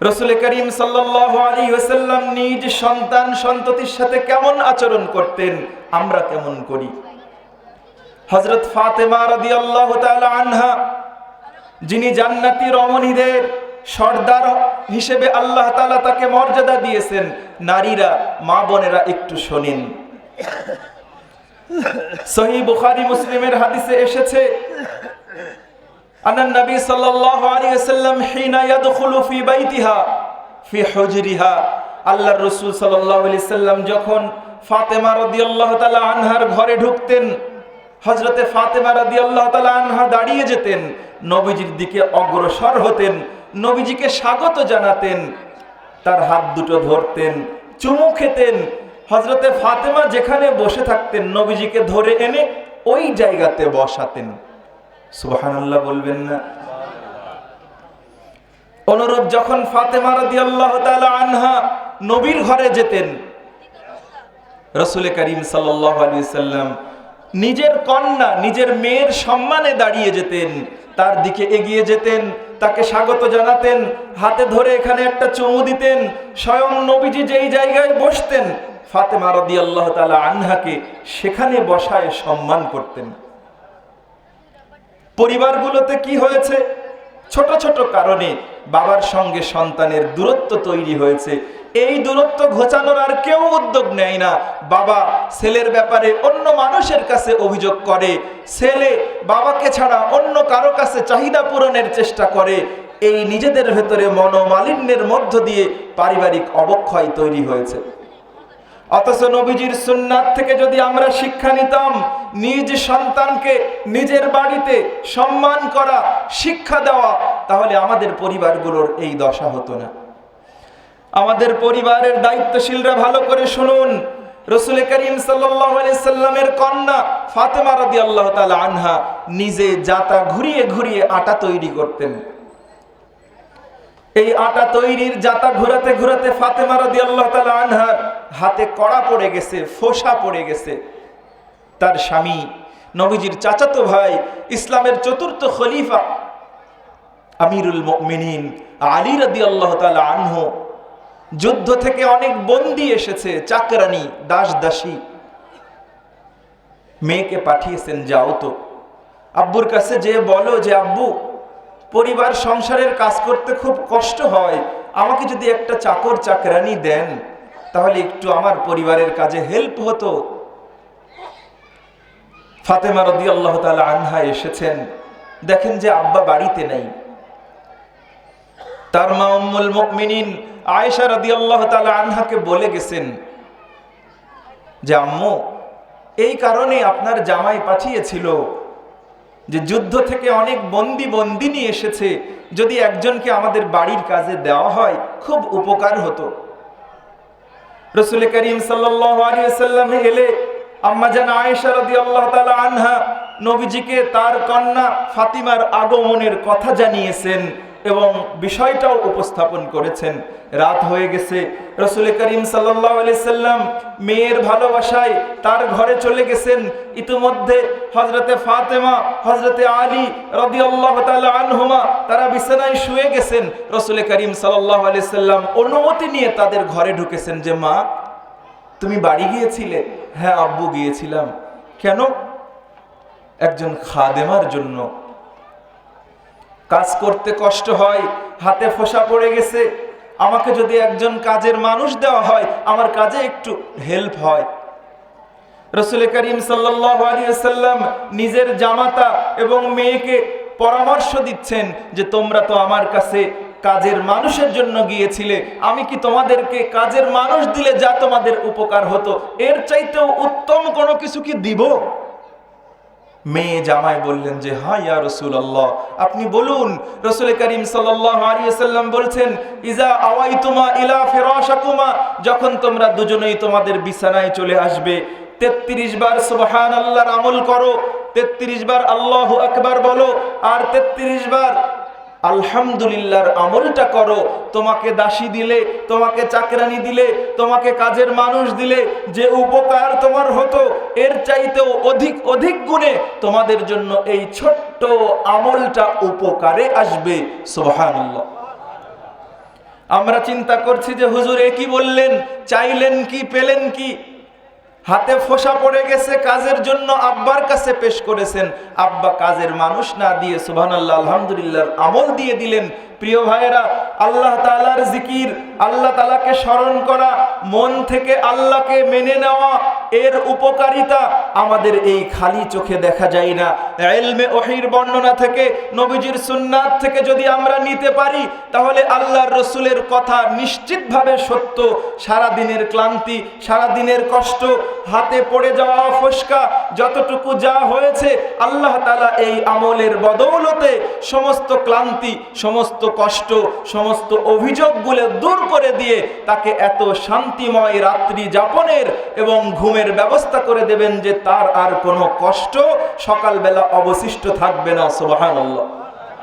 রসুল করিম ওয়াসাল্লাম নিজ সন্তান সন্ততির সাথে কেমন আচরণ করতেন? আমরা কেমন করি। তাআলা আনহা, যিনি জান্নাতি রমণীদের সর্দার হিসেবে আল্লাহ তাআলা তাকে মর্যাদা দিয়েছেন, নারীরা, মা বোনেরা একটু শোনেন। সহি বুখারী মুসলিমের হাদিসে এসেছে أن النبي صلى الله عليه وسلم حين يدخل في بيتها في حجرها আল্লাহর রসুল সাল্লাল্লাহু আলাইহি সাল্লাম যখন ফাতেমা রাদিয়াল্লাহু তাআলা আনহার ঘরে ঢুকতেন হযরতে ফাতেমা রাদিয়াল্লাহু তাআলা আনহা দাঁড়িয়ে যেতেন নবীজির দিকে অগ্রসর হতেন নবীজিকে স্বাগত জানাতেন তার হাত দুটো ধরতেন চুমু খেতেন হযরতে ফাতেমা যেখানে বসে থাকতেন নবীজিকে ধরে এনে ওই জায়গাতে বসাতেন সুবহানাল্লাহ বলবেন না। অনুরূপ যখন ফাতেমা রাদিয়াল্লাহু তাআলা আনহা নবীর ঘরে যেতেন, রাসূল করিম সাল্লাম নিজের কন্যা, নিজের মেয়ের সম্মানে দাঁড়িয়ে যেতেন, তার দিকে এগিয়ে যেতেন, তাকে স্বাগত জানাতেন, হাতে ধরে এখানে একটা চুমু দিতেন, স্বয়ং নবীজি যেই জায়গায় বসতেন, ফাতেমা রাদিয়াল্লাহু তাআলা আনহাকে সেখানে বসায় সম্মান করতেন। পরিবারগুলোতে কি হয়েছে? ছোট ছোট কারণে বাবার সঙ্গে সন্তানের দূরত্ব তৈরি হয়েছে। এই দূরত্ব ঘোচানোর আর কেউ উদ্যোগ নেয় না। বাবা ছেলের ব্যাপারে অন্য মানুষের কাছে অভিযোগ করে। ছেলে বাবাকে ছাড়া অন্য কারও কাছে চাহিদা পূরণের চেষ্টা করে। এই নিজেদের ভেতরে মনোমালিন্যের মধ্য দিয়ে পারিবারিক অবক্ষয় তৈরি হয়েছে। অথচ নবীজির সুন্নাত থেকে যদি আমরা শিক্ষা নিতাম, নিজ সন্তানকে নিজের বাড়িতে সম্মান করা, শিক্ষা দেওয়া, তাহলে আমাদের পরিবারগুলোর এই দশা হতো না। আমাদের পরিবারের দায়িত্বশীলরা ভালো করে শুনুন। রসুল করিম সাল্লামের কন্যা ফাতেমা রদি আল্লাহ আনহা নিজে জাতা ঘুরিয়ে ঘুরিয়ে আটা তৈরি করতেন। এই আটা তৈরির জাতা ঘুরাতে ঘুরাতে ফাতেমা রাদি আল্লাহ তালা আনহার হাতে কড়া পড়ে গেছে, ফোসা পড়ে গেছে। তার স্বামী, নবীজির চাচাতো ভাই, ইসলামের চতুর্থ খলিফা, আমিরুল মিনিন আলী রাদি আল্লাহ তালা আনহ, যুদ্ধ থেকে অনেক বন্দি এসেছে, চাকরানি দাস দাসী মেয়েকে পাঠিয়েছেন, যাও তো। আব্বুর কাছে যে বলো যে, আব্বু পরিবার সংসারের কাজ করতে খুব কষ্ট হয়। আমাকে যদি একটা চাকর চাকরানি দেন, তাহলে একটু আমার পরিবারের কাজে হেল্প হতো। ফাতেমা রদি আল্লাহ তালা আনহা এসেছেন। দেখেন যে আব্বা বাড়িতে নেই। তার মা উম্মুল মুমিনিন আয়েশা রদি আল্লাহ তালা আনহাকে বলে গেছেন যে, আম্মু, এই কারণে আপনার জামাই পাঠিয়েছিল। যে যুদ্ধ থেকে অনেক বন্দি বন্দিনী এসেছে, যদি একজনকে আমাদের বাড়ির কাজে দেওয়া হয়, খুব উপকার হতো। রসুল করিম সাল্লাম এলে আম্মাজান আয়েশা রদি আল্লাহ তালা আনহা নবীজিকে তার কন্যা ফাতিমার আগমনের কথা জানিয়েছেন। এবং বিষয়টাও উপস্থাপন করেছেন। রাত হয়ে গেছে। রসুল করিম সাল্লাম মেয়ের ভালোবাসায় তার ঘরে চলে গেছেন। ইতিমধ্যে হজরতে ফাতেমা হজরতে আলী রদি আল্লাহ আনহুমা, তারা বিছানায় শুয়ে গেছেন। রসুল করিম সাল্লাহ সাল্লাম অনুমতি নিয়ে তাদের ঘরে ঢুকেছেন যে, মা, তুমি বাড়ি গিয়েছিলে? হ্যাঁ আব্বু, গিয়েছিলাম। কেন? একজন খাদেমার জন্য। কাজ করতে কষ্ট হয়, হাতে ফোসা পড়ে গেছে। আমাকে যদি একজন কাজের মানুষ দেওয়া হয়, আমার কাজে একটু হেল্প হয়। রসুল করিম সাল্লাম নিজের জামাতা এবং মেয়েকে পরামর্শ দিচ্ছেন যে, তোমরা তো আমার কাছে কাজের মানুষের জন্য গিয়েছিলে। আমি কি তোমাদেরকে কাজের মানুষ দিলে যা তোমাদের উপকার হতো? এর চাইতেও উত্তম কোনো কিছু কি দিব? মেয়ে জামাই বললেন যে হ্যাঁ ইয়া রসুল আল্লাহ আপনি বলুন, রসুল করিম সাল্লাম বলছেন, ইজা আওয়াই তোমা ইলা ফেরাশাকুমা যখন তোমরা দুজনেই তোমাদের বিছানায় চলে আসবে, তেত্রিশ বার সুবহান আল্লাহর আমল করো, তেত্রিশ বার আল্লাহ আকবার বলো, আর তেত্রিশ বার আলহামদুলিল্লাহর আমলটা করো। তোমাকে দাসী দিলে, তোমাকে চাকরানি দিলে, তোমাকে কাজের মানুষ দিলে, যে উপকার তোমার হতো, এর চাইতেও অধিক অধিক গুণে তোমাদের জন্য এই ছোট্ট আমলটা উপকারে আসবে। সুবহানাল্লাহ। আমরা চিন্তা করছি যে হুজুর এ কি বললেন? চাইলেন কি, পেলেন কি? হাতে ফোসা পড়ে গেছে কাজের জন্য আব্বার কাছে পেশ করেছেন। আব্বা কাজের মানুষ না দিয়ে সুবহানাল্লাহ আলহামদুলিল্লাহ আমল দিয়ে দিলেন। প্রিয় ভাইয়েরা, আল্লাহ তালার জিকির, আল্লাহ তালাকে স্মরণ করা, মন থেকে আল্লাহকে মেনে নেওয়া এর উপকারিতা আমাদের এই খালি চোখে দেখা যায় না। এলমে ওহির বর্ণনা থেকে, নবীজির সুন্নাত থেকে যদি আমরা নিতে পারি, তাহলে আল্লাহর রসুলের কথা নিশ্চিতভাবে সত্য। সারা দিনের ক্লান্তি সারা দিনের কষ্ট, হাতে পড়ে যাওয়া ফসকা, যতটুকু যা হয়েছে, আল্লাহ তালা এই আমলের বদৌলতে সমস্ত ক্লান্তি, সমস্ত কষ্ট, সমস্ত অভিযোগগুলো দূর করে দিয়ে তাকে এত শান্তিময় রাত্রি যাপনের এবং ঘুমের ব্যবস্থা করে দেবেন যে তার আর কোনো কষ্ট সকালবেলা অবশিষ্ট থাকবে না সুবহানাল্লাহ।